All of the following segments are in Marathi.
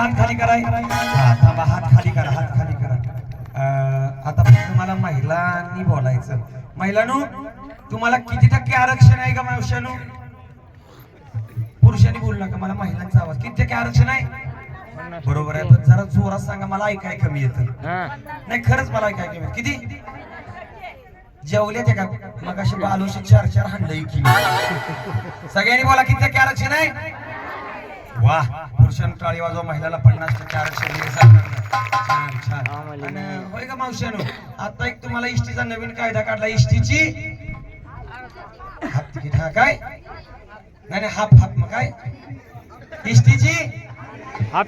हात खाली कराय थांबा हात खाली करा हात खाली करा. आता तुम्हाला महिलांनी बोलायचं. महिलांनो तुम्हाला किती टक्के आरक्षण आहे का मावशानो पुरुषांनी बोलू नका मला महिलांचा आवाज. किती टक्के आरक्षण आहे? बरोबर आहे पण जरा जोरात सांगा मला ऐकाय कमी येतं. नाही खरंच मला ऐकाय कमी येतं. किती? जेवले ते का मग अशी बालूशी चार चार की सगळ्यांनी बोला किती टक्के आरक्षण आहे? वा पुरुषांनी टाळी वाजवा महिलाला पन्नास टक्के आरक्षण दिले. छान छान. आणि होय का मावशानो आता एक तुम्हाला इष्टीचा नवीन कायदा काढला इष्टीची? हाफ तिकीट हा काय? नाही हाफ हाफ मग काय? इष्टीची?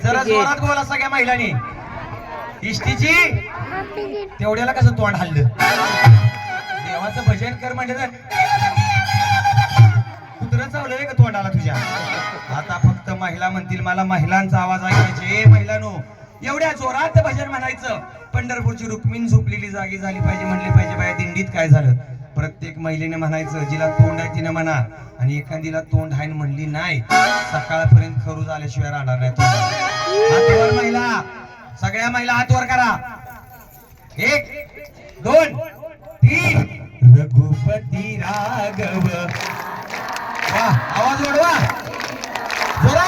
जरा जोरात बोला सगळ्या महिलांनी. इष्टीची? तेवढ्याला कसं तोंड हल्लं? देवाचं भजन कर म्हणजे कुत्रं चावलं का तोंडाला तुझ्या. आता महिला म्हणतील मला महिलांचा आवाज ऐकायचे. ए महिलानो एवढ्या जोरात भजन म्हणायचं. पंढरपूरची रुक्मिण झोपलेली जागी झाली पाहिजे म्हणली पाहिजे बाया दिंडीत काय झालं? प्रत्येक महिलेने म्हणायचं जिला तोंड आहे तिने म्हणा. आणि एखादीला तोंड आहे म्हणली नाही सकाळपर्यंत खरू झाल्याशिवाय राहणार नाही हातवर महिला सगळ्या महिला हातवर करा. एक दोन तीन. रघुपती राघव. वा आवाज वाढवा. वा!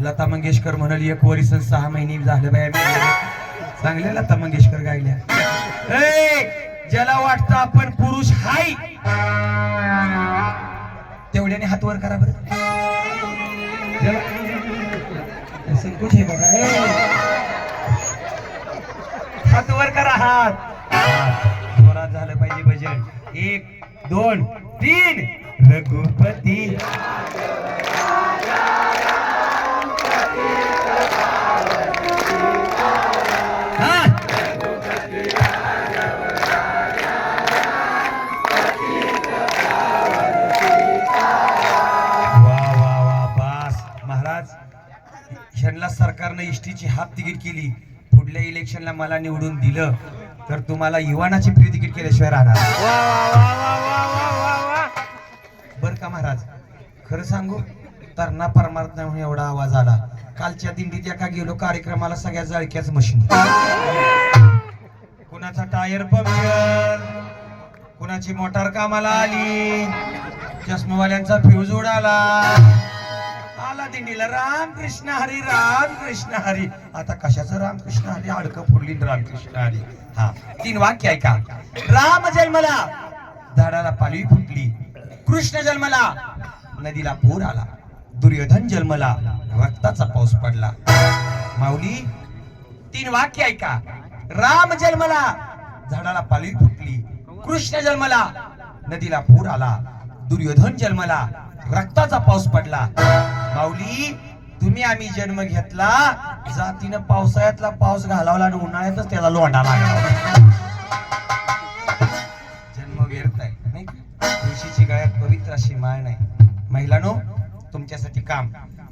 लता मंगेशकर म्हणाल एक वरीसन सहा महिने झाले बाया चांगल्या लता मंगेशकर गायल्या. ज्याला वाटतं आपण पुरुष हाय तेवढ्याने हात वर करा बरं. ज्याला- संकोच बघा हात वर करा हात हात. जोरात झालं पाहिजे भजन. एक दोन तीन. रघुपती. इष्टीची हाफ तिकीट केली पुढल्या इलेक्शनला मला निवडून दिलं तर तुम्हाला युवानाची फ्री तिकीट केल्याशिवाय राहणार बर का महाराज? खरं सांगू तरणा परमार्थ म्हणून एवढा आवाज आला. कालच्या दिंडीत एका गेलो कार्यक्रमाला सगळ्या जळक्याच मशीन. कुणाचा टायर पंक्चर कुणाची मोटार कामाला आली? चष्मावाल्यांचा फ्यूज उडाला? दिंडीला. राम कृष्ण हरी राम कृष्ण हरी. आता कशाचं राम कृष्ण हरी? अडकं फोडली रामकृष्ण राम कृष्ण हरी. हा तीन वाक्य ऐका. राम जन्मला झाडाला पालवी फुटली. कृष्ण जन्मला नदीला पूर आला. दुर्योधन जन्मला रक्ताचा पाऊस पडला. माऊली तीन वाक्य ऐका. राम जन्मला झाडाला पालवी फुटली. कृष्ण जन्मला नदीला पूर आला. दुर्योधन जन्मला रक्ताचा पाऊस पडला. माऊली तुम्ही आम्ही जन्म घेतला जातीनं पावसाळ्यातला पाऊस घालावला आणि उन्हाळ्यातच त्याला लोंडा लागला जन्म व्यर्थ आहे नाही तुळशीची गळ्यात पवित्र अशी माळ नाही. महिलानो तुमच्यासाठी काम.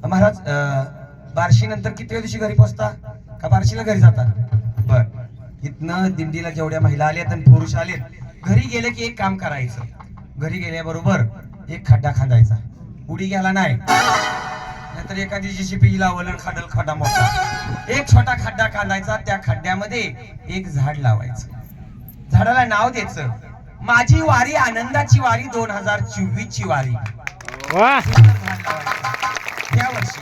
महाराज अं, बार्शी नंतर किती दिवशी घरी पोहोचता का बार्शीला घरी जातात बर. इथनं दिंडीला जेवढ्या महिला आल्यात आणि पुरुष आलेत घरी गेले की एक काम करायचं. घरी गेल्याबरोबर एक खड्डा खांदायचा. उडी गेला नाही. नाहीतर एखादी जीसीपी लावलं आणि खाडल खड्डा मोठा. एक छोटा खड्डा काढायचा त्या खड्ड्यामध्ये एक झाड लावायचं. झाडाला नाव द्यायचं. माझी वारी आनंदाची वारी दोन हजार चोवीस ची वारी. त्या वर्षी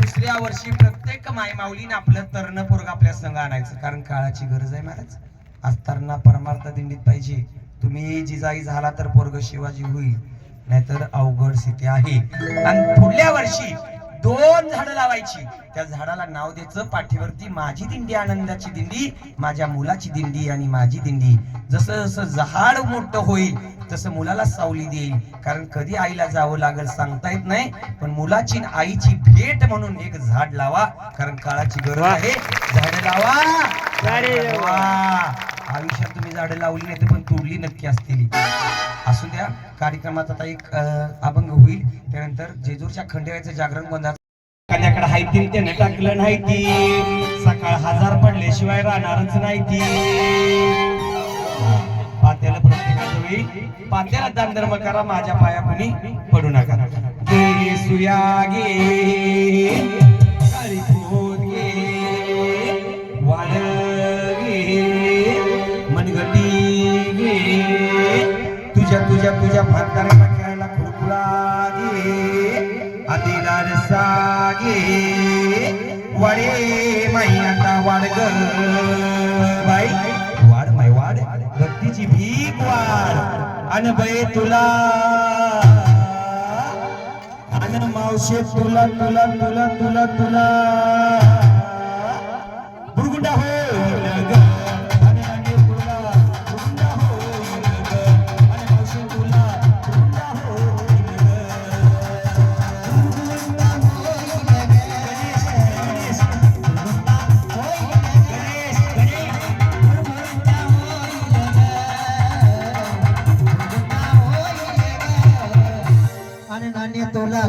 दुसऱ्या वर्षी प्रत्येक माय माऊलीने आपलं तरण पोरग आपल्या संघ आणायचं. कारण काळाची गरज आहे महाराज. आज तरणा परमार्थ दिंडीत पाहिजे. तुम्ही जिजाई झाला तर पोरग शिवाजी होईल. नाहीतर अवघड स्थिती आहे. आणि पुढल्या वर्षी दोन झाडं लावायची त्या झाडाला नाव द्यायचं पाठीवरती माझी दिंडी आनंदाची दिंडी माझ्या मुलाची दिंडी आणि माझी दिंडी जसं जसं झाड मोठं होईल तसं मुलाला सावली देईल कारण कधी आईला जावं लागेल सांगता येत नाही पण मुलाची आईची भेट म्हणून एक झाड लावा कारण काळाची गरज. आहे झाड. लावा. आयुष्यात तुम्ही झाडं लावली नाही तर पण तोडली नक्की असतील असू द्या कार्यक्रमात आता एक अभंग होईल. त्यानंतर जेजूरच्या खंडेराचं जागरण गोंधळ कन्याकडे हायती त्याने टाकलं नाही ती. सकाळ हजार पडल्याशिवाय राहणारच नाही ती. पात्याला प्रत्येकाच्या वेळी पात्याला दान धर्म करा माझ्या पाया कुणी पडू नका. गे सुया गे तुझ्या तुझ्या खेळायला खुरकुळा गे आदिला रसा गे वाडे माई आता वाड ग. बाई वाड माय वाड भक्तीची भीक वाड अन बये तुला अन मावशे तुला तुला तुला तुला तुला. बुरगुंडा होईल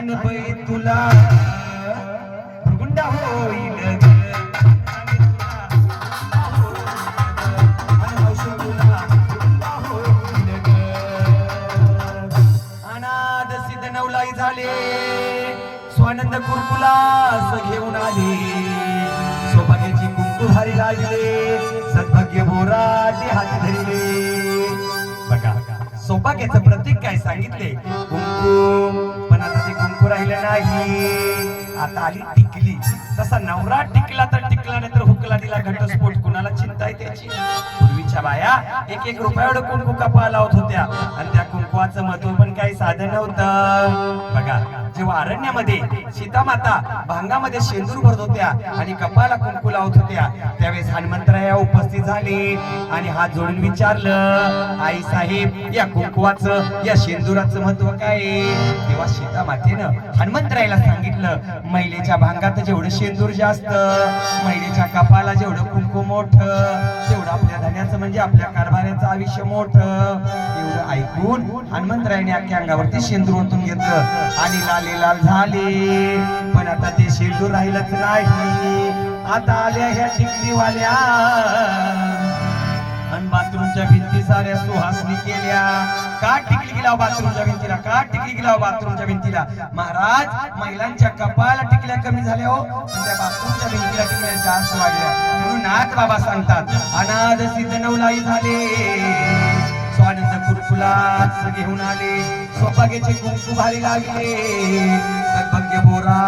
गुंडा होईल ग. आणि बाई तोला गुंडा होईल सिद्ध नवलाई झाले. स्वानंद कुरकुलास घेऊन आले. सौभाग्याची कुंकू हारी लागले. सद्भाग्य बोरा ते हात धरले. सौभाग्याचं प्रतीक काय सांगितले? कुंकू पण आता ते कुंकू राहिलं नाही. आता आली टिकली. तसा नवरा टिकला तर टिकला नाही तर हुकला दिला घटस्फोट. कुणाला चिंता आहे त्याची? पूर्वीच्या बाया एक एक रुपयावर कुंकू कपा लावत होत्या. आणि त्या कुंकुवाचं महत्त्व पण काही साधन नव्हतं. बघा जेव्हा अरण्यामध्ये सीतामाता भांगामध्ये शेंदूर भरत होत्या आणि कपाला कुंकू लावत होत्या त्यावेळेस हनुमंतराया उपस्थित झाले आणि हात जोडून विचारलं आई साहेब या कुंकुवाचं या शेंदुराचं महत्त्व काय तेव्हा सीतामातेनं हनुमंतरायाला सांगितलं महिलेच्या भांगात जेवढं शेंदूर जास्त महिलेच्या कपाला जेवढं कुंकू मोठ तेवढं आपल्या धन्याचं म्हणजे आपल्या कारभाराचं आयुष्य मोठ. एवढं ऐकून हनुमंतरायाने अख्ख्या अंगावरती शेंदूर ओतून घेतलं आणि लाले लाल झाली. पण आता ते शेंडू राहिलंच नाही. आता आल्या ह्या टिकलीवाल्या. आणि बाथरूमच्या भिंती साऱ्या सुहासनी केल्या. का टिकली गेला बाथरूमच्या भिंतीला? का टिकली गेला बाथरूमच्या भिंतीला? महाराज महिलांच्या कपाळाला टिकल्या कमी झाल्या हो. पण त्या बाथरूमच्या भिंतीला टिकल्या जास्त वाढल्या. म्हणून नाथ बाबा सांगतात अनाथ सिद्ध नवलाई झाले. उल्हास घेऊन आले. सौभाग्याचे कुंकू भारी लागले. सद्भाग्य बोरा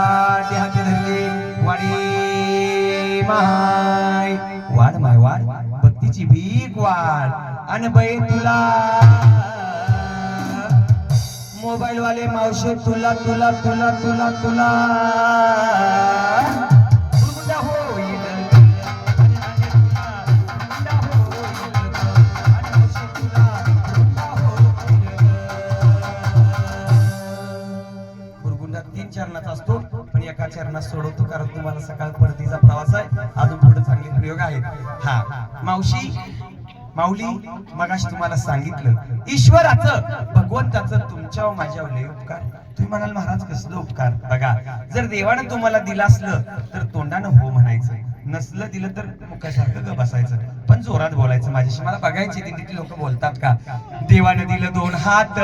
ते हाती धरले. वाडी माय वाढ माय वाढ भक्तीची भीक वाढ. अन बै तुला. मोबाईल वाले मावशे तुला तुला तुला तुला तुला. चरणात सोडवतो कारण तुम्हाला सकाळ परतीचा प्रवास आहे. अजून पुढे चांगले प्रयोग आहेत. हा. मावशी माऊली मगाशी तुम्हाला सांगितलं ईश्वराचं भगवंताचं तुमच्यावर माझ्यावर लय उपकार. तुम्ही म्हणाल महाराज कसलं उपकार? बघा जर देवानं तुम्हाला दिलं असलं तर तोंडानं हो म्हणायचं. नसलं दिलं तर मुखासारखं ग बसायचं पण जोरात बोलायचं. माझ्याशी मला बघायची तिथे लोक बोलतात का? देवानं दिलं दोन हात.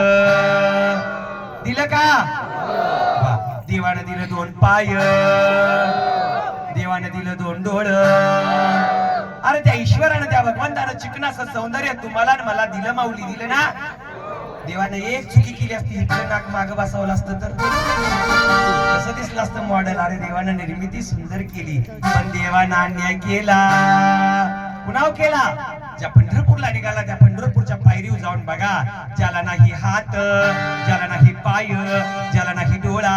दिलं का? देवानं दिलं दोन पाय. देवानं दिलं दोन डोळ. अरे त्या ईश्वरानं त्या भगवंतानं चिकनाचं सौंदर्य तुम्हाला मला दिलं माऊली दिलं ना? देवानं एक चुकी केली असती इथलं नाक माग बसवलं असतं तर. कसं दिसलं असतं मॉडेल अरे देवानं निर्मिती सुंदर केली पण देवानं अन्याय केला. कुणाव केला. ज्या पंढरपूरला निघाला त्या पंढरपूरच्या पायरीवर जाऊन बघा ज्याला नाही हात ज्याला नाही पाय ज्याला नाही डोळा.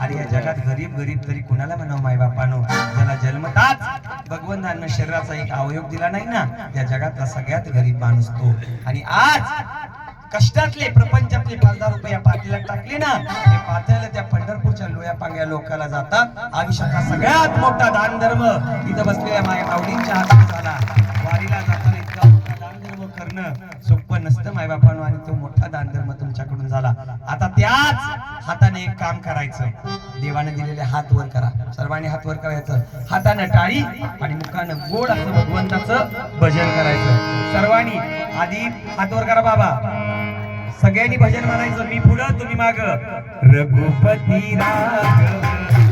अरे या जगात गरीब गरीब तरी कुणाला म्हणाव माय बापानो? ज्याला जन्मताच भगवंतानं शरीराचा एक अवयव दिला नाही ना त्या जगातला सगळ्यात गरीब माणूस तो. आणि आज कष्टातले प्रपंचातले पाच हजार रुपये या पातीला टाकले ना ते पात्याला त्या पंढरपूरच्या लोया पांग्या लोकाला जातात. आयुष्याचा सगळ्यात मोठा दान धर्म इथं बसलेल्या माझ्या आवडींच्या हातात झाला वारीला जाताना इतका मोठा दान धर्म करणं सोपं नसतं मायबापानं आणि तो मोठा दान धर्म तुमच्याकडून झाला. आता त्याच हाताने एक काम करायचं. देवाने दिलेले हात वर करा. सर्वांनी हात वर करायचं. हातानं टाळी आणि मुखानं गोड असं भगवंताचं भजन करायचं. सर्वांनी आधी हात वर करा बाबा. सगळ्यांनी भजन म्हणायचं मी पुढं तुम्ही माग. रघुपती राघव.